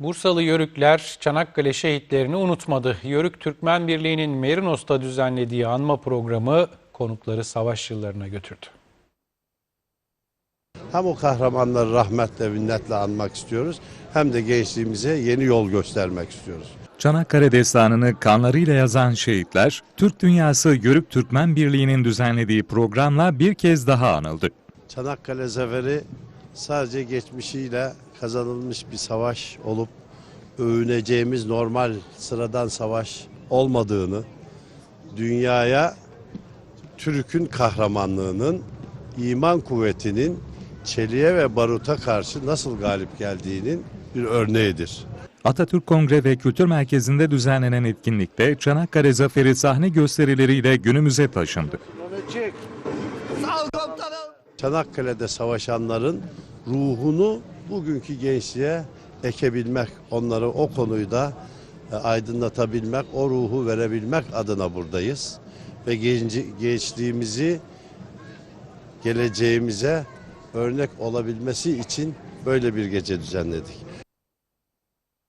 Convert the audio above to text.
Bursalı Yörükler Çanakkale şehitlerini unutmadı. Yörük Türkmen Birliği'nin Merinos'ta düzenlediği anma programı konukları savaş yıllarına götürdü. Hem o kahramanları rahmetle, minnetle anmak istiyoruz hem de gençliğimize yeni yol göstermek istiyoruz. Çanakkale destanını kanlarıyla yazan şehitler, Türk Dünyası Yörük Türkmen Birliği'nin düzenlediği programla bir kez daha anıldı. Çanakkale Zaferi sadece geçmişiyle kazanılmış bir savaş olup övüneceğimiz normal sıradan savaş olmadığını, dünyaya Türk'ün kahramanlığının, iman kuvvetinin çeliğe ve baruta karşı nasıl galip geldiğinin bir örneğidir. Atatürk Kongre ve Kültür Merkezi'nde düzenlenen etkinlikte Çanakkale Zaferi sahne gösterileriyle günümüze taşındı. Çanakkale'de savaşanların ruhunu bugünkü gençliğe ekebilmek, onları o konuyu da e, aydınlatabilmek, o ruhu verebilmek adına buradayız. Ve genci, gençliğimizi geleceğimize örnek olabilmesi için böyle bir gece düzenledik.